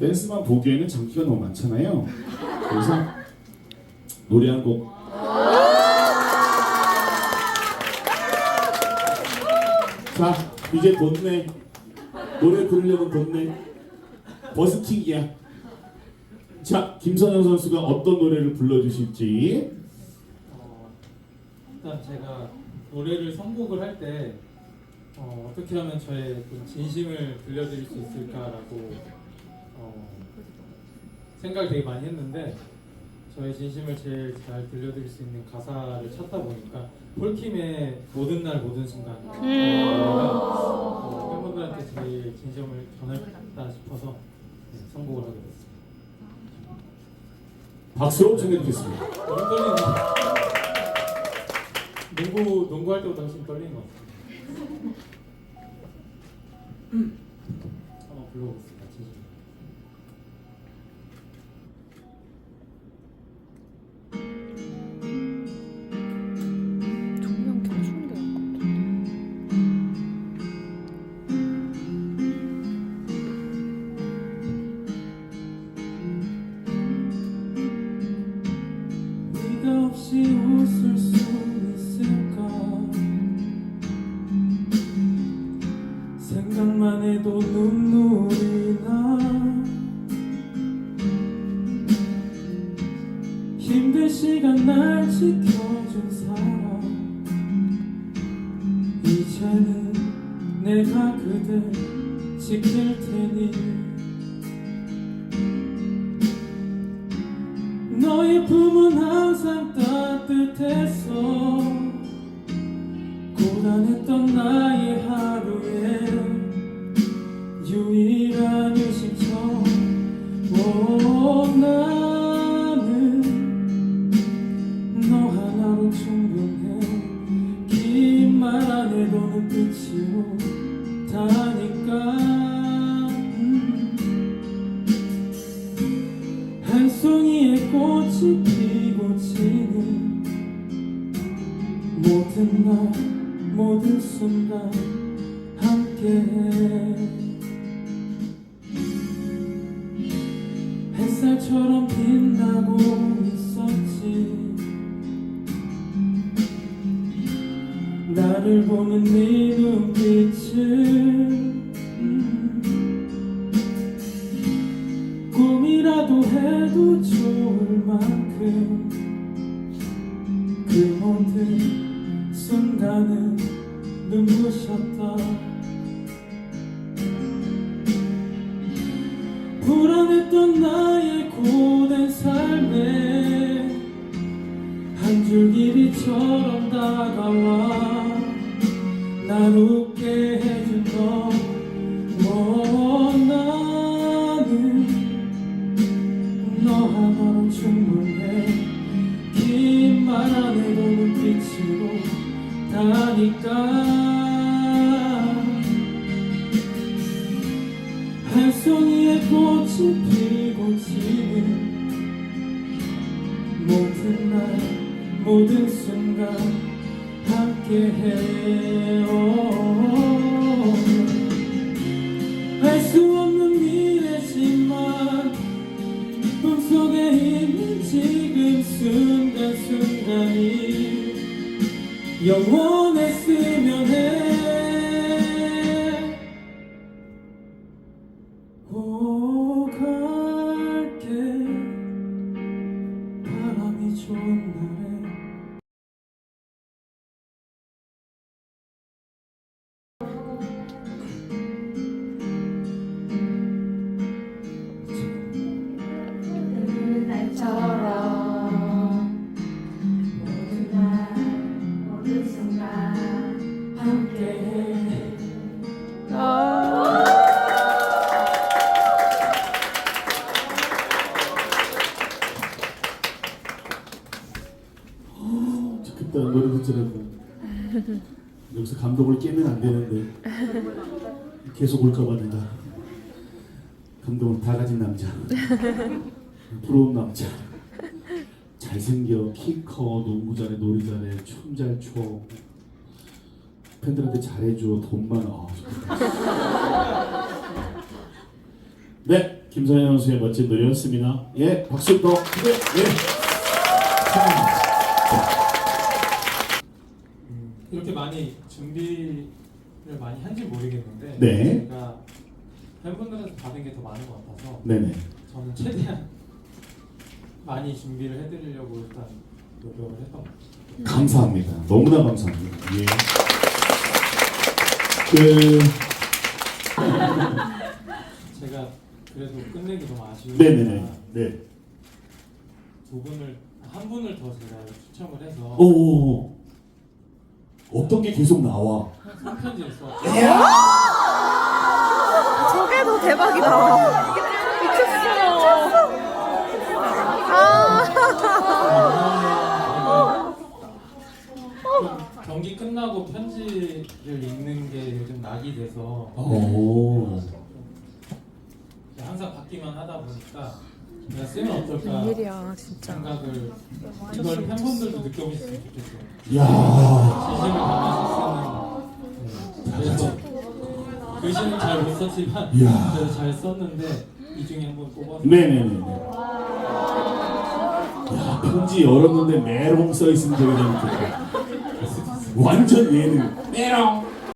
댄스만 보기에는 장기가 너무 많잖아요. 그래서 노래 한 곡. 자, 이제 돈내. 노래 부르려면 돈내. 버스킹이야. 자, 김선영 선수가 어떤 노래를 불러주실지. 어, 일단 제가 노래를 선곡을 할때 어, 떻게 하면 저의 그 진심을 들려드릴 수 있을까라고 어, 생각을 되게 많이 했는데 저의 진심을 제일 잘 들려드릴 수 있는 가사를 찾다 보니까 폴킴의 모든 날 모든 순간 어, 팬분들한테 제일 진심을 전했다 싶어서 네, 선곡을 하게 됐습니다. 박수로 청해드리겠습니다. 너무 떨리네. 농구 농구할 때보다 훨씬 떨리는 것 같아요. 한번 불러보겠습니다. 해도 눈물이 나 힘든 시간 날 지켜준 사람. 이제는 내가 그댈 지킬 테니. 너의 품은 항상 따뜻했어 고단했던 나의 하루에 유일한 오, 나는 너 하나로 충분해. 안 해도 눈빛으로 다니까. 음. 한 송이의 꽃이 피고 지는 모든 날 모든 순간 함께해 햇살처럼 빛나고 있었지 나를 보는 네 눈빛을 음. 꿈이라도 해도 좋을 만큼 그 모든 순간은 눈부셨다 불안했던 나의 고된 삶에 한 줄기리처럼 다가와 날 웃게 해준 너 모든 순간 함께해 알수 없는 미래지만 꿈속에 있는 지금 순간순간이 영원했 노래 듣자라고 여기서 감독을 깨면 안 되는데 계속 올까봐 내가 감독은 다 가진 남자 부러운 남자 잘생겨 키커 농구 잘해 놀이 잘해 춤 잘춰 팬들한테 잘해줘 돈 많아 아, 좋겠다. 네 김선현 선수의 멋진 노래였습니다. 예, 박수 또 크게 예. 이렇게 많이 준비를 많이 한지 모르겠는데 네. 제가 팬분들한테 받은 게 더 많은 것 같아서 네네. 저는 최대한 많이 준비를 해드리려고 일단 노력을 했던 것 같아요. 감사합니다. 너무나 감사합니다. 예. 그 제가 그래도 끝내기 너무 아쉬우니까 네네네. 네. 두 분을 한 분을 더 제가 추첨을 해서 오. 어떤 게 계속 나와? 손편지를 써. 저게 더 대박이다. 미쳤어. 좀 경기 끝나고 편지를 읽는 게 요즘 낙이 돼서 오. 항상 받기만 하다 보니까 내가 쓰면 어떨까 웬일이야 진짜. 생각을 이걸 팬분들도 느껴보셨으면 좋겠어요. 야. 진심을 담아서 쓰는. 네. 그래서 글씨는 잘 못 썼지만 이야. 그래도 잘 썼는데 이 중에 한번 뽑아서 네네네. 야 편지 열었는데 메롱 써 있으면 되게 재밌겠다. 완전 예능. 메롱.